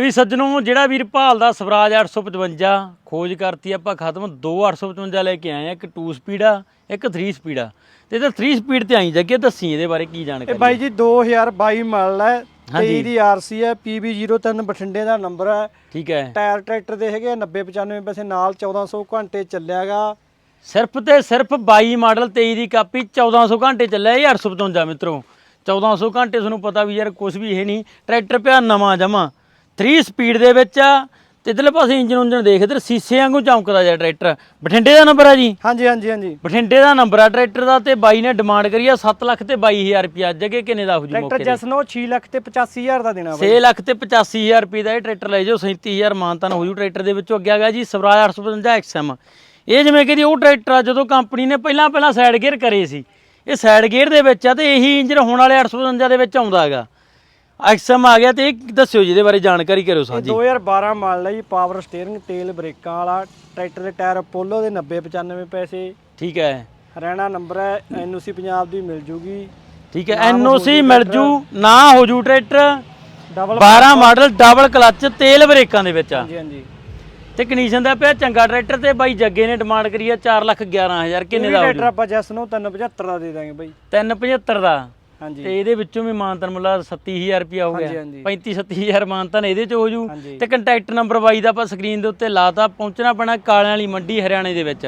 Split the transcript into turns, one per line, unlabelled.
ਵੀ ਸੱਜਣੋ ਜਿਹੜਾ ਵੀਰ ਭਾਲਦਾ ਸਵਰਾਜ 855 ਖੋਜ ਕਰਤੀ ਆਪਾਂ ਖਤਮ 2 855 ਲੈ ਕੇ ਆਏ ਆ ਇੱਕ 2 ਸਪੀਡ ਆ ਇੱਕ 3 ਸਪੀਡ ਆ। ਤੇ ਇਹਦਾ 3 ਸਪੀਡ ਤੇ ਆਈ ਜੱਗੇ ਦੱਸੀ ਇਹਦੇ ਬਾਰੇ ਕੀ
ਇਹ
ਜਾਣਕਾਰੀ
ਬਾਈ ਜੀ 2022 ਮਾਡਲ ਹੈ
ਹਾਂਜੀ।
23 ਦੀ ਆਰਸੀ ਹੈ PB03 ਬਠਿੰਡੇ ਦਾ ਨੰਬਰ ਹੈ।
ਠੀਕ ਹੈ।
ਟਾਇਰ ਟਰੈਕਟਰ ਦੇ ਹੈਗੇ 90 95 ਪੈਸੇ ਨਾਲ 1400 ਘੰਟੇ ਚੱਲਿਆਗਾ।
ਸਿਰਫ ਤੇ ਸਿਰਫ 22 ਮਾਡਲ 23 ਦੀ ਕਾਪੀ 1400 ਘੰਟੇ ਚੱਲਿਆ ਇਹ 855 ਮਿੱਤਰੋ। 1400 ਘੰਟੇ ਤੁਹਾਨੂੰ ਪਤਾ ਵੀ ਯਾਰ ਕੁਝ ਵੀ ਇਹ ਨਹੀਂ ਟਰੈਕਟਰ ਪਿਆ ਨਵਾਂ ਜਮਾ। 3 ਸਪੀਡ ਦੇ ਵਿੱਚ ਆ ਤੇ ਇਧਰਲੇ ਪਾਸੇ ਇੰਜਨ ਉਂਜਨ ਦੇਖ ਇਧਰ ਸੀਸੇ ਵਾਂਗੂ ਚਮਕਦਾ ਜਿਹਾ ਟਰੈਕਟਰ। ਬਠਿੰਡੇ ਦਾ ਨੰਬਰ ਆ ਜੀ?
ਹਾਂਜੀ ਹਾਂਜੀ ਹਾਂਜੀ।
ਬਠਿੰਡੇ ਦਾ ਨੰਬਰ ਆ ਟਰੈਕਟਰ ਦਾ ਤੇ ਬਾਈ ਨੇ ਡਿਮਾਂਡ ਕਰੀ ਆ 7 ਲੱਖ ਤੇ 22000 ਰੁਪਿਆ ਜਗੇ ਕਿੰਨੇ ਦਾ ਹੋ ਜੀ
ਟਰੈਕਟਰ
ਮੌਕੇ ਤੇ
ਜਸਨੋ 6 ਲੱਖ ਤੇ 85000 ਦਾ ਦੇਣਾ
6 ਲੱਖ ਤੇ 85000 ਰੁਪਏ ਦਾ ਇਹ ਟਰੈਕਟਰ ਲੈ ਜਾਓ 37000 ਮਾਨਤਾਨ ਹੋ ਜੂ ਟਰੈਕਟਰ ਦੇ ਵਿੱਚੋਂ। ਅੱਗੇ ਆ ਗਿਆ ਜੀ ਸਵਰਾਜ 855 XM ਇਹ ਜਿਵੇਂ ਕਿ ਜੀ ਉਹ ਟਰੈਕਟਰ ਆ ਜਦੋਂ ਕੰਪਨੀ ਨੇ ਪਹਿਲਾਂ ਪਹਿਲਾਂ ਸਾਈਡ ਗੇਅਰ ਕਰੇ ਸੀ। ਇਹ ਸਾਈਡ ਗੇਅਰ ਦੇ ਵਿੱਚ ਆ ਤੇ ਇਹੀ ਇੰਜਨ ਹੁਣ ਵਾਲੇ 855 ਦੇ ਵਿੱਚ ਆਉਂਦਾ ਹੈਗਾ। XM ਆ ਗਿਆ ਤੇ ਇਹ ਦੱਸਿਓ ਜੀ ਇਹਦੇ ਬਾਰੇ ਜਾਣਕਾਰੀ ਕਰਿਓ ਸਾਂਝੀ।
2012 ਮਾਡਲ ਹੈ ਜੀ ਪਾਵਰ ਸਟੀਅਰਿੰਗ ਤੇਲ ਬ੍ਰੇਕਾਂ ਵਾਲਾ ਟਰੈਕਟਰ ਦੇ ਟਾਇਰ ਅਪੋਲੋ ਦੇ 90 95 ਪੈਸੇ।
ਠੀਕ ਹੈ।
ਹਰਿਆਣਾ ਨੰਬਰ ਹੈ ਐਨਓਸੀ ਪੰਜਾਬ ਦੀ ਮਿਲ ਜੂਗੀ।
ਠੀਕ ਹੈ ਐਨਓਸੀ ਮਿਲ ਜੂ ਨਾ ਹੋ ਜੂ tractor
double
12 model double clutch ਤੇਲ ਬ੍ਰੇਕਾਂ ਦੇ ਵਿੱਚ
ਹਾਂਜੀ ਹਾਂਜੀ।
ਤੇ ਕੰਡੀਸ਼ਨ ਦਾ ਪਿਆ ਚੰਗਾ ਟਰੈਕਟਰ ਤੇ ਬਾਈ ਜੱਗੇ ਨੇ ਡਿਮਾਂਡ ਕਰੀ ਆ 4 ਲੱਖ 11000 ਕਿੰਨੇ ਦਾ ਹੋ
ਟਰੈਕਟਰ ਆਪਾਂ ਜਸਨੋ 375 ਦਾ ਦੇ ਦਾਂਗੇ ਬਾਈ।
375 ਦਾ। ਤੇ ਇਹਦੇ ਵਿੱਚੋਂ ਵੀ ਮਾਨਤਨ ਮੁੱਲਾ 37000 ਰੁਪਿਆ ਹੋ ਗਿਆ
ਹਾਂਜੀ।
35 37000 ਮਾਨਤਨ ਇਹਦੇ ਚ ਹੋ ਜੂ। ਤੇ ਕੰਟੈਕਟ ਨੰਬਰ ਬਾਈ ਦਾ ਆਪਾਂ ਸਕਰੀਨ ਦੇ ਉੱਤੇ ਲਾਤਾ ਪਹੁੰਚਣਾ ਪੈਣਾ ਕਾਲਿਆਂ ਵਾਲੀ ਮੰਡੀ ਹਰਿਆਣੇ ਦੇ ਵਿੱਚ